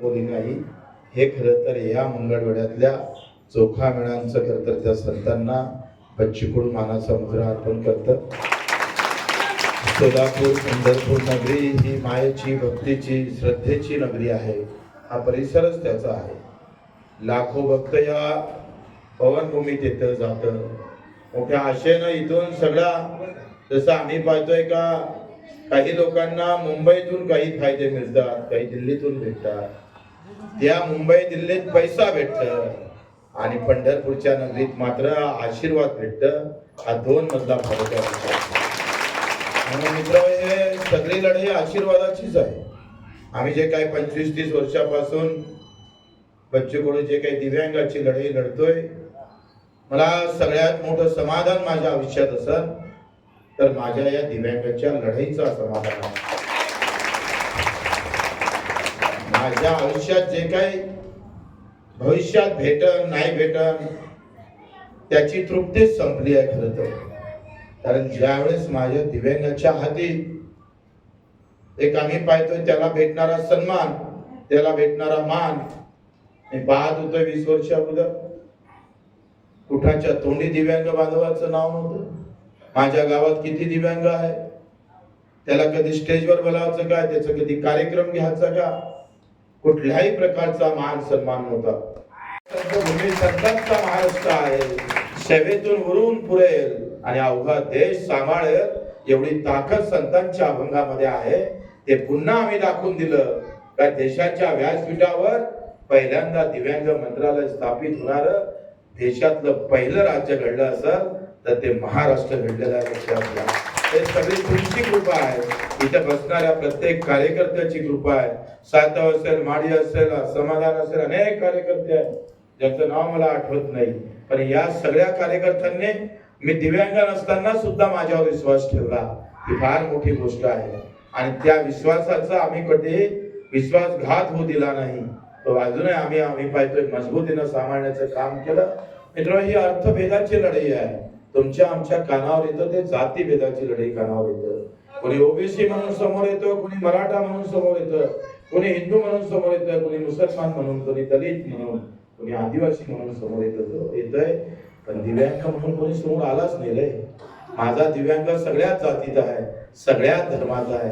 बोली नाही. हे खरं तर या मंगळवाड्यातल्या चोखा मेळांचं खरं तर त्या संतांना बच्चीकडून मानाचा मुद्रा अर्पण करतं. सोलापूर पंढरपूर नगरी ही मायेची भक्तीची श्रद्धेची नगरी आहे. हा परिसरच त्याचा आहे. लाखो भक्त या पवनभूमीत येतं जातं. मोठ्या आशेनं इथून सगळा जसं आम्ही पाहतोय का काही लोकांना मुंबईतून काही फायदे मिळतात काही दिल्लीतून भेटतात. त्या मुंबई दिल्लीत पैसा भेटत आणि पंढरपूरच्या नगरीत मात्र आशीर्वाद भेटत हा दोन मधला फरक आहे. म्हणून मित्र हे सगळी लढाई आशीर्वादाचीच आहे. आम्ही जे काही पंचवीस तीस वर्षापासून बच्चूकडे जे काही दिव्यांगाची लढाई लढतोय मला सगळ्यात मोठं समाधान माझ्या आयुष्यात असं तर माझ्या या दिव्यांगाच्या लढाईचा समाधान आहे. माझ्या आयुष्यात जे काही भविष्यात भेटन नाही भेटन त्याची तृप्तीच संपली आहे खरं तर. कारण ज्यावेळेस माझ्या दिव्यांगाच्या हाती एक आम्ही पाहतोय त्याला भेटणारा सन्मान त्याला भेटणारा मान मी पाहत होतो वीस वर्ष अगोदर. कुठाच्या तोंडी दिव्यांग बांधवाचं नाव नव्हतं. माझ्या गावात किती दिव्यांग आहे त्याला कधी स्टेजवर बोलावचं का? त्याचा कधी कार्यक्रम घ्यायचा का? कुठल्याही प्रकारचा मान सन्मान नव्हता. संतांचा महाराष्ट्र आहे. सेवेतून उरून पुरेल आणि अवघा देश सांभाळेल. एवढी ताकद संतांच्या अभंगामध्ये आहे. ते पुन्हा आम्ही दाखवून दिलं. का देशाच्या व्यासपीठावर पहिल्यांदा दिव्यांग मंत्रालय स्थापित होणार देशातलं पहिलं राज्य घडलं असेल तर ते महाराष्ट्र घडलेलं आहे. लक्षात हे सगळी तुमची कृपा आहे. इथं बसणाऱ्या प्रत्येक कार्यकर्त्याची कृपा आहे. सातव असेल माडी असेल समाधान असेल अनेक कार्यकर्ते आहेत. ज्यांचं नाव मला आठवत नाही. पण या सगळ्या कार्यकर्त्यांनी मी दिव्यांग नसताना सुद्धा माझ्यावर विश्वास ठेवला. ही फार मोठी गोष्ट आहे. आणि त्या विश्वासाचा आम्ही कधी विश्वासघात होऊ दिला नाही. तो अजूनही आम्ही आम्ही पाहतोय मजबूतीनं सांभाळण्याचं काम केलं. मित्र ही अर्थभेदाची लढाई आहे. तुमच्या आमच्या कानावर येतं ते जाती भेदाची लढाई कानावर येतं. कोणी ओबीसी म्हणून समोर येतं कोणी मराठा म्हणून समोर येतं कोणी हिंदू म्हणून समोर येतं कोणी मुसलमान म्हणून कोणी दलित म्हणून कोणी आदिवासी म्हणून समोर येत येतोय. पण दिव्यांग म्हणून कोणी समोर आलाच नाही रे. माझा दिव्यांग सगळ्याच जातीचा आहे सगळ्याच धर्माचा आहे.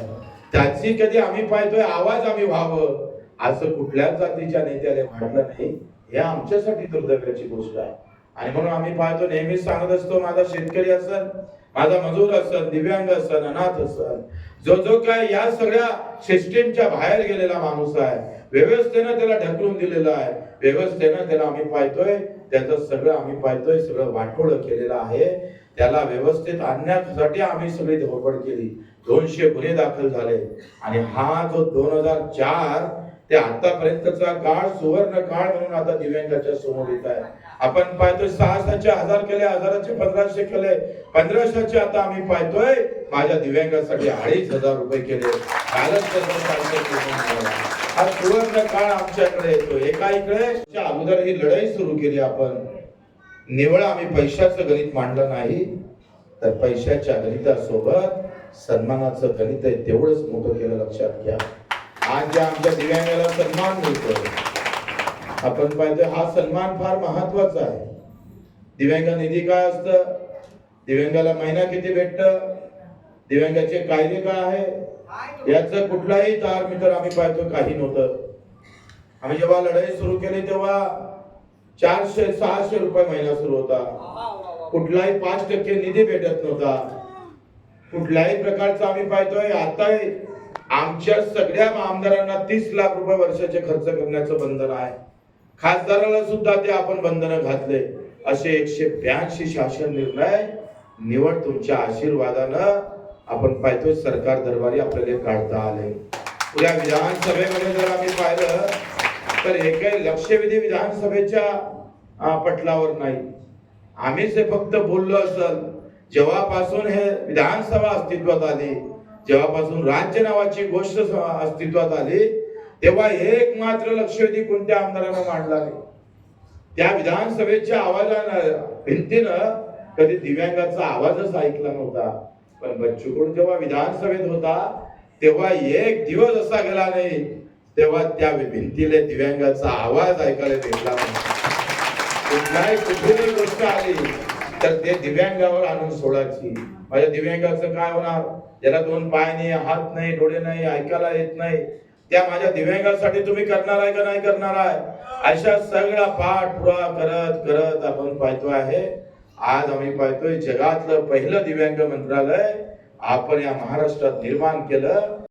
त्याची कधी आम्ही पाहतोय आवाज आम्ही व्हावं. असं कुठल्याच जातीच्या नेत्याने म्हटलं नाही. हे आमच्यासाठी दुर्दैवाची गोष्ट आहे. आणि म्हणून आम्ही पाहतो नेहमीच सांगत असतो माझा शेतकरी असल माझा मजूर असल दिव्यांग असल अनाथ असल जो जो काय या सगळ्या सिस्टीमच्या बाहेर गेलेला माणूस आहे व्यवस्थेनं त्याला ढकलून दिलेला आहे व्यवस्थेनं त्याला आम्ही पाहतोय त्याचं सगळं आम्ही पाहतोय सगळं वाटोळ केलेलं आहे त्याला व्यवस्थित आणण्यासाठी आम्ही सगळी धोपड केली दोनशे गुन्हे दाखल झाले आणि हा जो दोन हजार चार ते आतापर्यंतचा काळ सुवर्ण काळ म्हणून आता दिव्यांगाच्या समोर येत आहे. आपण पाहतोय सहाशेचे हजार केले हजाराचे पंधराशे केले. पंधराशेचे आता आम्ही पाहतोय माझ्या दिव्यांगासाठी अडीच हजार रुपये केले. पूर्ण हा सुवर्ण काळ आमच्याकडे येतो एका इकडे अगोदर ही लढाई सुरू केली आपण. निवळ आम्ही पैशाचं गणित मांडलं नाही तर पैशाच्या गणितासोबत सन्मानाचं गणित आहे तेवढंच मोठं केलं लक्षात घ्या. आज आमच्या दिव्यांगाला सन्मान मिळतो. आपण पाहिजे हा सन्मान फार महत्त्वाचा आहे. दिव्यांग निधी काय असतं? दिव्यांगाला महिना किती भेटत? दिव्यांगाचे कायदे काय आहे? याचं कुठलाही तार मित्र आम्ही पाहतो काही नव्हतं. आम्ही जेव्हा लढाई सुरू केली तेव्हा चारशे सहाशे रुपये महिना सुरू होता. कुठलाही पाच टक्के निधी भेटत नव्हता. कुठल्याही प्रकारचा आम्ही पाहतोय आता आमच्या सगळ्या आमदारांना तीस लाख रुपये वर्षाचे खर्च करण्याचं बंधन आहे. खासदाराला सुद्धा ते आपण बंधन घातले. असे एकशे ब्याऐंशी शासन निर्णय निवड तुमच्या आशीर्वादानं आपण पाहतोय. सरकार दरबारी आपल्याला काढता आले. उद्या विधानसभेमध्ये जर आम्ही पाहिलं तर हे काही लक्षवेधी विधानसभेच्या पटलावर नाही. आम्हीच हे फक्त बोललो असल जेव्हापासून हे विधानसभा अस्तित्वात आली जेव्हापासून राज्य नावाची गोष्ट अस्तित्वात आली तेव्हा एक मात्र लक्षवेधी कोणत्या आमदारानं मांडला नाही त्या विधानसभेच्या आवाजानं भिंतीनं कधी दिव्यांगाचा आवाजच ऐकला नव्हता पण बच्चू जेव्हा विधानसभेत होता तेव्हा एक दिवस असा गेला नाही तेव्हा त्या भिंतीला दिव्यांगाचा आवाज ऐकायला भेटला नाही. कुठलाही गोष्ट आली तर ते दिव्यांगावर आणून सोडायची. माझ्या दिव्यांगाचं काय होणार? ज्याला दोन पाय नाही हात नाही डोळे नाही ऐकायला येत नाही. त्या माझ्या दिव्यांगासाठी तुम्ही करणार आहे का नाही करणार आहे? अशा सगळा पाठपुरा करत करत आपण पाहतो आहे. आज आम्ही पाहतोय जगातलं पहिलं दिव्यांग मंत्रालय आपण या महाराष्ट्रात निर्माण केलं.